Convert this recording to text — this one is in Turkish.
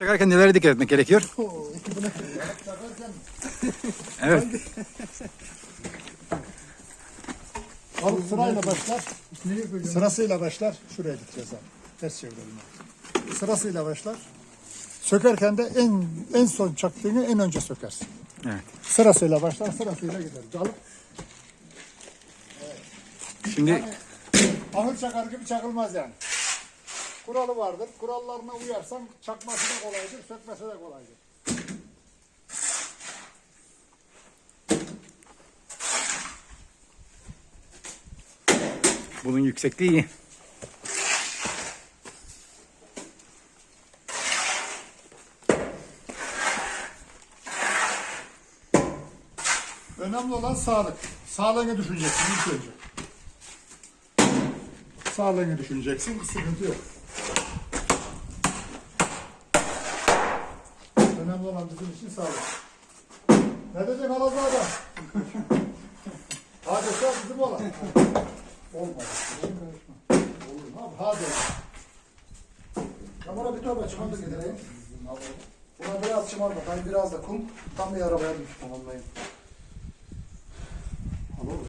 Çakarken nelere dikkat etmek gerekiyor? Evet. Alıp sırayla başlar. Sırasıyla başlar. Şuraya gideceğiz abi. Ters çevirelim abi. Sırasıyla başlar. Sökerken de en en son çaktığını en önce sökersin. Evet. Sırasıyla başlar, sırasıyla gider. Alıp Şimdi ahır çakar gibi çakılmaz yani. Kuralı vardır. Kurallarına uyarsan çakması da kolaydır, sökmesi de kolaydır. bunun yüksekliği iyi. Önemli olan sağlık. Sağlığını düşüneceksin ilk önce. Sağlığını düşüneceksin, sıkıntı yok. Önemli olan bizim için sağlık. Ne diyecek Alazade? Hadi sen bizim olan. Olmaz. Olur mu abi? Hadi. Ya bana bir torba çimento getireyim. Buna biraz çimento, ben biraz da kum. Tam bir arabaya düştüm tamamlayayım.